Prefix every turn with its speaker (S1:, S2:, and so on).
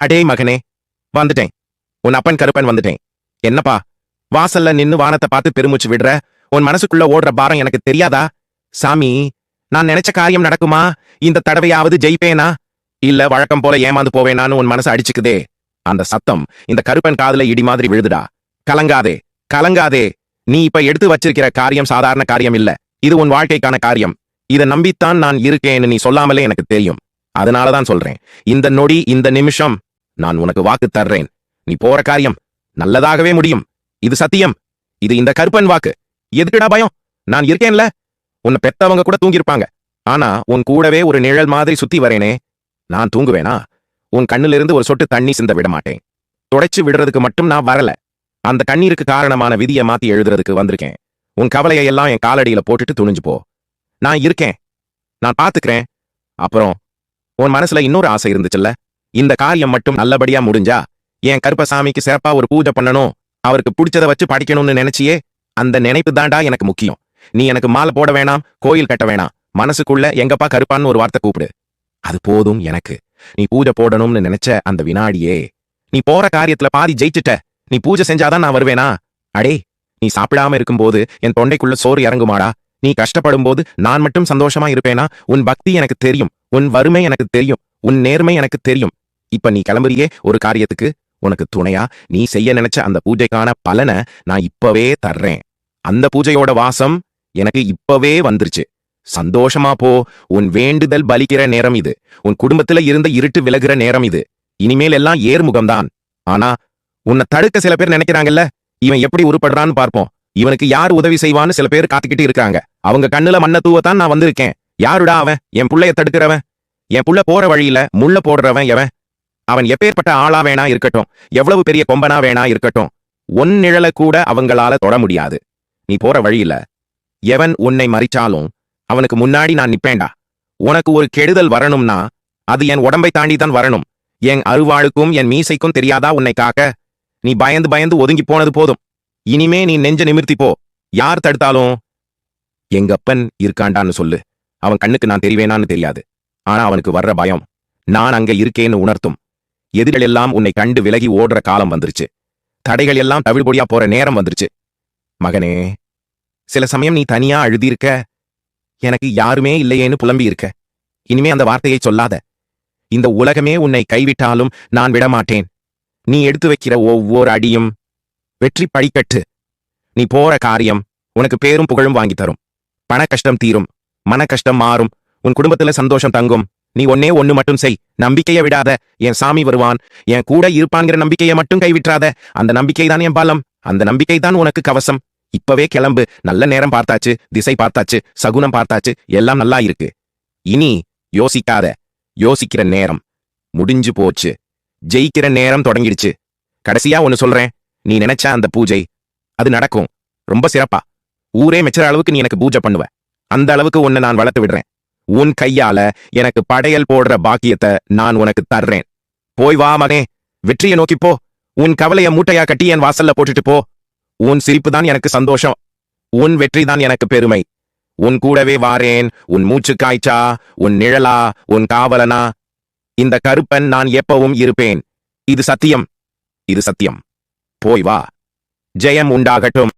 S1: அடே மகனே வந்துட்டேன். உன் அப்பன் கருப்பன் வந்துட்டேன். என்னப்பா வாசல்ல நின்னு வானத்தை பார்த்து பெருமூச்சு விடுற? உன் மனசுக்குள்ள ஓடுற பாரம் எனக்கு தெரியாதா? சாமி நான் நினைச்ச காரியம் நடக்குமா? இந்த தடவையாவது ஜெயிப்பேனா? இல்ல வழக்கம் போல ஏமாந்து போவேனான்னு உன் மனசு அடிச்சுக்குதே. அந்த சத்தம் இந்த கருப்பன் காதுல இடி மாதிரி விழுதுடா. கலங்காதே கலங்காதே. நீ இப்ப எடுத்து வச்சிருக்கிற காரியம் சாதாரண காரியம் இல்ல. இது உன் வாழ்க்கைக்கான காரியம். இதை நம்பித்தான் நான் இருக்கேன்னு நீ சொல்லாமலே எனக்கு தெரியும். அதனாலதான் சொல்றேன். இந்த நொடி இந்த நிமிஷம் நான் உனக்கு வாக்கு தர்றேன். நீ போற காரியம் நல்லதாகவே முடியும். இது சத்தியம். இது இந்த கருப்பன் வாக்கு. எதுக்குடா பயம்? நான் இருக்கேன்ல. உன்னை பெத்தவங்க கூட தூங்கியிருப்பாங்க. ஆனா உன் கூடவே ஒரு நிழல் மாதிரி சுத்தி வரேனே. நான் தூங்குவேனா? உன் கண்ணுல இருந்து ஒரு சொட்டு தண்ணி சிந்த விட மாட்டேன் துடைச்சு விடுறதுக்கு மட்டும் நான் வரல. அந்த கண்ணீருக்கு காரணமான விதியை மாத்தி எழுதுறதுக்கு வந்திருக்கேன். உன் கவலையை எல்லாம் என் காலடியில போட்டுட்டு துணிஞ்சு போ. நான் இருக்கேன். நான் பாத்துக்கிறேன். அப்புறம் உன் மனசுல இன்னொரு ஆசை இருந்துச்சுல்ல? இந்த காரியம் மட்டும் நல்லபடியா முடிஞ்சா என் கருப்பசாமிக்கு சிறப்பா ஒரு பூஜை பண்ணணும் அவருக்கு பிடிச்சத வச்சு படிக்கணும்னு நினைச்சியே அந்த நினைப்பு தாண்டா எனக்கு முக்கியம். நீ எனக்கு மாலை போட வேணாம் கோயில் கட்ட வேணாம் மனசுக்குள்ள எங்கப்பா கருப்பான்னு ஒரு வார்த்தை கூப்பிடு. அது போதும் எனக்கு. நீ பூஜை போடணும்னு நினைச்ச அந்த வினாடியே நீ போற காரியத்துல பாதி ஜெயிச்சுட்ட நீ பூஜை செஞ்சாதான் நான் வருவேனா? அடே நீ சாப்பிடாம இருக்கும்போது என் தொண்டைக்குள்ள சோறு இறங்குமாடா? நீ கஷ்டப்படும் போது நான் மட்டும் சந்தோஷமா இருப்பேனா? உன் பக்தி எனக்கு தெரியும் உன் வறுமை எனக்கு தெரியும் உன் நேர்மை எனக்கு தெரியும். இப்ப நீ கிளம்புறியே ஒரு காரியத்துக்கு. உனக்கு துணையா நீ செய்ய நினைச்ச அந்த பூஜைக்கான பலனை நான் இப்பவே தர்றேன். அந்த பூஜையோட வாசம் எனக்கு இப்பவே வந்துருச்சு. சந்தோஷமா போ உன் வேண்டுதல் பலிக்கிற நேரம் இது. உன் குடும்பத்துல இருந்த இருட்டு விலகுற நேரம் இது. இனிமேல் எல்லாம் ஏர்முகம்தான். ஆனா உன்னை தடுக்க சில பேர் நினைக்கிறாங்கல்ல? இவன் எப்படி உருப்படுறான்னு பார்ப்போம். இவனுக்கு யார் உதவி செய்வான்னு சில பேர் காத்துக்கிட்டு இருக்காங்க. அவங்க கண்ணுல மண்ண தூவத்தான் நான் வந்திருக்கேன். யாருடா அவன்? என் புள்ளைய தடுக்கிறவன்? என் புள்ள போற வழியில முள்ள போடுறவன் எவன்? அவன் எப்பேற்பட்ட ஆளா வேணா இருக்கட்டும் எவ்வளவு பெரிய கொம்பனா வேணா இருக்கட்டும் ஒன் நிழல கூட அவங்களால தொட முடியாது. நீ போற வழியில எவன் உன்னை மறிச்சாலும் அவனுக்கு முன்னாடி நான் நிப்பேன்டா. உனக்கு ஒரு கெடுதல் வரணும்னா அது என் உடம்பை தாண்டி தான் வரணும். என் அருவாளுக்கும் என் மீசைக்கும் தெரியாதா உன்னை காக்க? நீ பயந்து பயந்து ஒதுங்கி போனது போதும். இனிமே நீ நெஞ்ச நிமிர்த்தி போ. யார் தடுத்தாலும் எங்கப்பன் இருக்காண்டான்னு சொல்லு. அவன் கண்ணுக்கு நான் தெரிவேனான்னு தெரியாது. ஆனா அவனுக்கு வர்ற பயம் நான் அங்க இருக்கேன்னு உணர்த்தும். எதிரிகள் எல்லாம் உன்னை கண்டு விலகி ஓடுற காலம் வந்துருச்சு. தடைகள் எல்லாம் தவிழ்பொடியா போற நேரம் வந்துருச்சு. மகனே சில சமயம் நீ தனியா அழுதியிருக்க எனக்கு யாருமே இல்லையேன்னு புலம்பி இருக்க இனிமே அந்த வார்த்தையை சொல்லாத. இந்த உலகமே உன்னை கைவிட்டாலும் நான் விடமாட்டேன். நீ எடுத்து வைக்கிற ஒவ்வொரு அடியும் வெற்றி படிக்கட்டு. நீ போற காரியம் உனக்கு பேரும் புகழும் வாங்கி தரும். பண கஷ்டம் தீரும் மன கஷ்டம் மாறும். உன் குடும்பத்துல சந்தோஷம் தங்கும். நீ ஒன்னே ஒன்னு மட்டும் செய். நம்பிக்கைய விடாத. என் சாமி வருவான். என் கூட இருப்பான்கிற நம்பிக்கையை மட்டும் கைவிட்டாத அந்த நம்பிக்கை தான் என் பாலம். அந்த நம்பிக்கை தான் உனக்கு கவசம். இப்பவே கிளம்பு. நல்ல நேரம் பார்த்தாச்சு. திசை பார்த்தாச்சு. சகுனம் பார்த்தாச்சு. எல்லாம் நல்லா இருக்கு. இனி யோசிக்காத. யோசிக்கிற நேரம். முடிஞ்சு போச்சு. ஜெயிக்கிற நேரம் தொடங்கிடுச்சு. கடைசியா ஒன்னு சொல்றேன். நீ நினைச்ச அந்த பூஜை அது நடக்கும். ரொம்ப சிறப்பா. ஊரே மெச்சுற அளவுக்கு நீ எனக்கு பூஜை பண்ணுவ. அந்த அளவுக்கு உன்னை நான் வளர்த்து விடுறேன். உன் கையால எனக்கு படையல் போடுற பாக்கியத்தை நான் உனக்கு தர்றேன். போய் வா மகனே வெற்றியை நோக்கிப்போ போ. உன் கவலைய மூட்டையா கட்டி என் வாசல்ல போட்டுட்டு போ. உன் சிரிப்பு தான் எனக்கு சந்தோஷம். உன் வெற்றி தான் எனக்கு பெருமை. உன் கூடவே வாரேன். உன் மூச்சு காய்ச்சா உன் நிழலா உன் காவலனா. இந்த கருப்பன் நான் எப்பவும் இருப்பேன். இது சத்தியம். இது சத்தியம். போய் வா. ஜெயம் உண்டாகட்டும்.